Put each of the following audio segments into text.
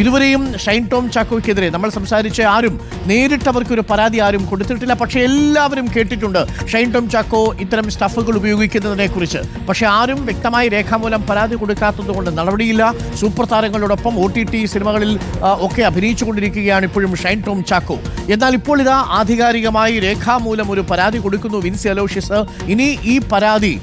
ഇതുവരെയും ഷൈൻ ടോം ചാക്കോയ്ക്കെതിരെ നമ്മൾ സംസാരിച്ച ആരും നേരിട്ട് അവർക്കൊരു പരാതി ആരും കൊടുത്തിട്ടില്ല. പക്ഷേ എല്ലാവരും കേട്ടിട്ടുണ്ട് ഷൈൻ ടോം ചാക്കോ ഇത്തരം സ്റ്റഫുകൾ ഉപയോഗിക്കുന്നതിനെ കുറിച്ച്. പക്ഷേ ആരും വ്യക്തമായി രേഖാമൂലം പരാതി കൊടുക്കാത്തതുകൊണ്ട് നടപടിയില്ല. സൂപ്പർ താരങ്ങളോടൊപ്പം ഒ ടി ടി സിനിമകളിൽ ഒക്കെ ഒക്കെ അഭിനയിച്ചുകൊണ്ടിരിക്കുകയാണ് ഇപ്പോഴും ഷൈൻ ടോം ചാക്കോ. എന്നാൽ ഇപ്പോൾ ഇതാ ആധികാരികമായി രേഖാമൂലം ഒരു പരാതി കൊടുക്കുന്നു വിൻസി അലോഷ്യസ്. ഇനി ഈ പരാതി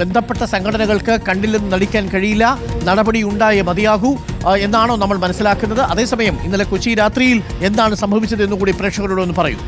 ബന്ധപ്പെട്ട സംഘടനകൾക്ക് കണ്ടില്ലെന്ന് നടിക്കാൻ കഴിയില്ല. നടപടി ഉണ്ടായേ മതിയാകൂ. എന്നാണോ നമ്മൾ മനസ്സിലാക്കുന്നത്? അതേസമയം ഇന്നലെ കൊച്ചി രാത്രിയിൽ എന്താണ് സംഭവിച്ചത് എന്നുകൂടി പ്രേക്ഷകരോട് ഒന്ന് പറയൂ.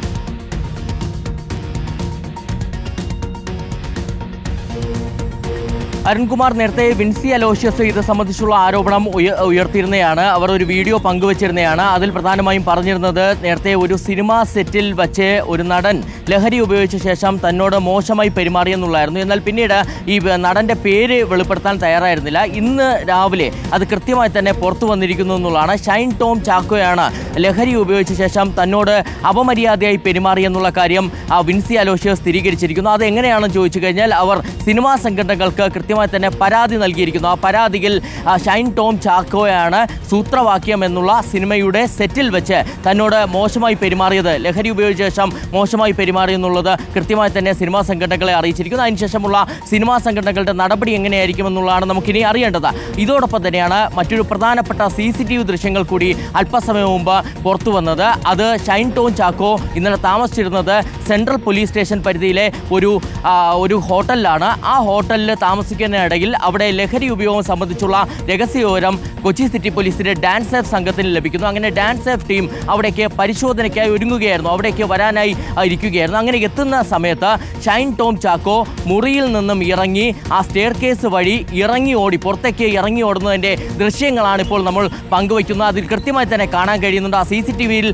അരുൺകുമാർ നേരത്തെ വിൻസി അലോഷ്യസ് ഇത് സംബന്ധിച്ചുള്ള ആരോപണം ഉയ- ഉയർത്തിയിരുന്നതാണ് അവർ ഒരു വീഡിയോ പങ്കുവച്ചിരുന്നതാണ് അതിൽ പ്രധാനമായും പറഞ്ഞിരുന്നത് നേരത്തെ ഒരു സിനിമാ സെറ്റിൽ വച്ച് ഒരു നടൻ ലഹരി ഉപയോഗിച്ച ശേഷം തന്നോട് മോശമായി പെരുമാറിയെന്നുള്ളായിരുന്നു എന്നാൽ പിന്നീട് ഈ നടന്റെ പേര് വെളിപ്പെടുത്താൻ തയ്യാറായിരുന്നില്ല. ഇന്ന് രാവിലെ അത് കൃത്യമായി തന്നെ പുറത്തു വന്നിരിക്കുന്നു എന്നുള്ളതാണ്. ഷൈൻ ടോം ചാക്കോയാണ് ലഹരി ഉപയോഗിച്ച ശേഷം തന്നോട് അപമര്യാദയായി പെരുമാറിയെന്നുള്ള കാര്യം വിൻസി അലോഷ്യസ് സ്ഥിരീകരിച്ചിരിക്കുന്നു. അത് എങ്ങനെയാണെന്ന് ചോദിച്ചു കഴിഞ്ഞാൽ അവർ സിനിമാ സംഘടനകൾക്ക് കൃത്യമായി തന്നെ പരാതി നൽകിയിരിക്കുന്നു. ആ പരാതിയിൽ ഷൈൻ ടോം ചാക്കോയാണ് സൂത്രവാക്യം എന്നുള്ള സിനിമയുടെ സെറ്റിൽ വെച്ച് തന്നോട് മോശമായി പെരുമാറിയത്. ലഹരി ഉപയോഗിച്ച ശേഷം മോശമായി പെരുമാറി എന്നുള്ളത് കൃത്യമായി തന്നെ സിനിമാ സംഘടനകളെ അറിയിച്ചിരിക്കുന്നു. അതിനുശേഷമുള്ള സിനിമാ സംഘടനകളുടെ നടപടി എങ്ങനെയായിരിക്കും എന്നുള്ളതാണ് നമുക്കിനി അറിയേണ്ടത്. ഇതോടൊപ്പം തന്നെയാണ് മറ്റൊരു പ്രധാനപ്പെട്ട സി സി ടി വി ദൃശ്യങ്ങൾ കൂടി അല്പസമയം മുമ്പ് പുറത്തു വന്നത്. അത് ഷൈൻ ടോൺ ചാക്കോ ഇന്നലെ താമസിച്ചിരുന്നത് സെൻട്രൽ പോലീസ് സ്റ്റേഷൻ പരിധിയിലെ ഒരു ഒരു ഹോട്ടലിലാണ്. ആ ഹോട്ടലിൽ താമസിക്കുന്നതിനിടയിൽ അവിടെ ലഹരി ഉപയോഗം സംബന്ധിച്ചുള്ള രഹസ്യവിവരം കൊച്ചി സിറ്റി പോലീസിന്റെ ഡാൻസ് സേഫ് സംഘത്തിന് ലഭിക്കുന്നു. അങ്ങനെ ഡാൻസ് സേഫ് ടീം അവിടേക്ക് പരിശോധനയ്ക്കായി ഒരുങ്ങുകയായിരുന്നു. അവിടേക്ക് വരാനായി ഇരിക്കുകയായിരുന്നു. അങ്ങനെ എത്തുന്ന സമയത്ത് ഷൈൻ ടോം ചാക്കോ മുറിയിൽ നിന്നും ഇറങ്ങി ആ സ്റ്റെയർ കേസ് വഴി ഇറങ്ങി ഓടി പുറത്തേക്ക് ഇറങ്ങി ഓടുന്നതിന്റെ ദൃശ്യങ്ങളാണ് ഇപ്പോൾ നമ്മൾ പങ്കുവയ്ക്കുന്നത്. അതിൽ കൃത്യമായി തന്നെ കാണാൻ കഴിയുന്നുണ്ട്. ആ സി സി ടി വിയിൽ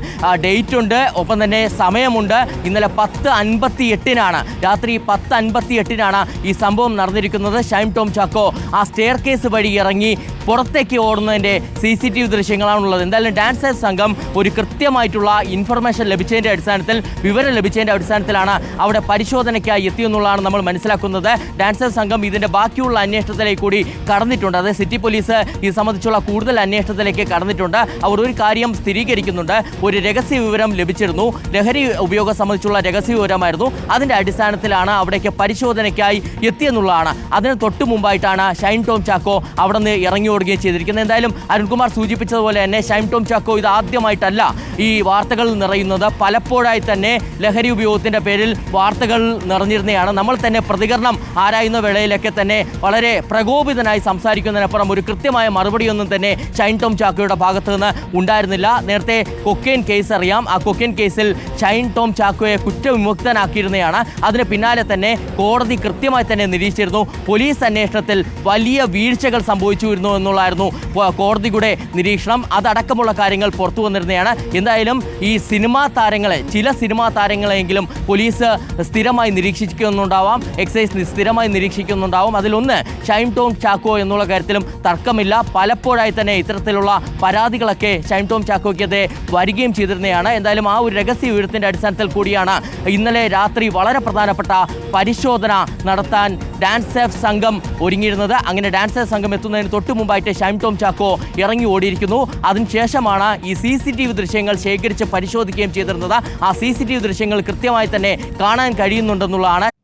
ഡേറ്റ് ഉണ്ട്. ഒപ്പം തന്നെ സമയമുണ്ട്. ഇന്നലെ പത്ത് അൻപത്തി എട്ടിനാണ് രാത്രി പത്ത് അൻപത്തി എട്ടിനാണ് ഈ സംഭവം നടന്നിരിക്കുന്നത്. ഷൈൻ ടോം ചാക്കോ ആ സ്റ്റെയർ കേസ് വഴി ഇറങ്ങി പുറത്തേക്ക് ഓടുന്നതിന്റെ സി സി ടി വി ദൃശ്യങ്ങളാണുള്ളത്. എന്തായാലും ഡാൻസേഴ്സ് സംഘം ഒരു കൃത്യമായിട്ടുള്ള ഇൻഫർമേഷൻ ലഭിച്ചതിന്റെ അടിസ്ഥാനത്തിൽ വിവരം ലഭിച്ചതിന്റെ അടിസ്ഥാനത്തിലാണ് അവിടെ പരിശോധനയ്ക്കായി എത്തിയെന്നുള്ളതാണ് നമ്മൾ മനസ്സിലാക്കുന്നത്. ഡാൻസർ സംഘം ഇതിന്റെ ബാക്കിയുള്ള അന്വേഷണത്തിലേക്ക് കൂടി കടന്നിട്ടുണ്ട്. അതായത് സിറ്റി പോലീസ് ഇത് സംബന്ധിച്ചുള്ള കൂടുതൽ അന്വേഷണത്തിലേക്ക് കടന്നിട്ടുണ്ട്. അവർ ഒരു കാര്യം സ്ഥിരീകരിക്കുന്നുണ്ട്. ഒരു രഹസ്യ വിവരം ലഭിച്ചിരുന്നു. ലഹരി ഉപയോഗം സംബന്ധിച്ചുള്ള രഹസ്യ വിവരമായിരുന്നു. അതിന്റെ അടിസ്ഥാനത്തിലാണ് അവിടേക്ക് പരിശോധനയ്ക്കായി എത്തിയെന്നുള്ളതാണ്. അതിന് തൊട്ട് മുമ്പായിട്ടാണ് ഷൈൻ ടോം ചാക്കോ അവിടെ നിന്ന് ഇറങ്ങി ഓടുകയും ചെയ്തിരിക്കുന്നത്. എന്തായാലും അരുൺകുമാർ സൂചിപ്പിച്ചതുപോലെ തന്നെ ഷൈൻ ടോം ചാക്കോ ഇത് ആദ്യമായിട്ടല്ല. ഈ വാർത്തകൾ നിറയുന്നത് പലപ്പോഴായി തന്നെ ലഹരി ഉപയോഗത്തിന്റെ പേരിൽ വാർത്തകൾ നിറഞ്ഞിരുന്നതാണ്. നമ്മൾ തന്നെ പ്രതികരണം ആരായുന്ന വേളയിലൊക്കെ തന്നെ വളരെ പ്രകോപിതനായി സംസാരിക്കുന്നതിനപ്പുറം ഒരു കൃത്യമായ മറുപടിയൊന്നും തന്നെ ചൈൻ ടോം ചാക്കോയുടെ ഭാഗത്തു നിന്ന് ഉണ്ടായിരുന്നില്ല. നേരത്തെ കൊക്കെയിൻ കേസ് അറിയാം. ആ കൊക്കെയിൻ കേസിൽ ചൈൻ ടോം ചാക്കോയെ കുറ്റവിമുക്തനാക്കിയിരുന്നതാണ്. അതിന് പിന്നാലെ തന്നെ കോടതി കൃത്യമായി തന്നെ നിരീക്ഷിച്ചിരുന്നു. പോലീസ് അന്വേഷണത്തിൽ വലിയ വീഴ്ചകൾ സംഭവിച്ചിരുന്നു എന്നുള്ളായിരുന്നു കോടതിയുടെ നിരീക്ഷണം. അതടക്കമുള്ള കാര്യങ്ങൾ പുറത്തു വന്നിരുന്നതാണ്. എന്തായാലും ഈ സിനിമാ താരങ്ങളെ ചില സിനിമാ താരങ്ങളെങ്കിലും പോലീസ് സ്ഥിരമായി നിരീക്ഷിക്കുന്നുണ്ടാവാം എക്സൈസ് സ്ഥിരമായി നിരീക്ഷിക്കുന്നുണ്ടാവും. അതിലൊന്ന് ഷൈൻ ടോം ചാക്കോ എന്നുള്ള കാര്യത്തിലും തർക്കമില്ല. പലപ്പോഴായി തന്നെ ഇത്തരത്തിലുള്ള പരാതികളൊക്കെ ഷൈൻ ടോം ചാക്കോയ്ക്കെതിരെ വരികയും ചെയ്തിരുന്നതാണ്. എന്തായാലും ആ ഒരു രഹസ്യ വിവരത്തിന്റെ അടിസ്ഥാനത്തിൽ കൂടിയാണ് ഇന്നലെ രാത്രി വളരെ പ്രധാനപ്പെട്ട പരിശോധന നടത്താൻ ഡാൻസ് സേഫ് സംഘം ഒരുങ്ങിയിരുന്നത്. അങ്ങനെ ഡാൻസ് സേഫ് സംഘം എത്തുന്നതിന് തൊട്ട് മുമ്പായിട്ട് ഷൈൻ ടോം ചാക്കോ ഇറങ്ങി ഓടിയിരിക്കുന്നു. അതിനുശേഷമാണ് ഈ സി സി ടി വി ദൃശ്യങ്ങൾ ശേഖരിച്ച് പരിശോധിക്കുകയും ചെയ്തിരുന്നത് ആ സി ദൃശ്യങ്ങൾ കൃത്യമായി തന്നെ കാണാൻ കഴിയുന്നുണ്ടെന്നുള്ളതാണ്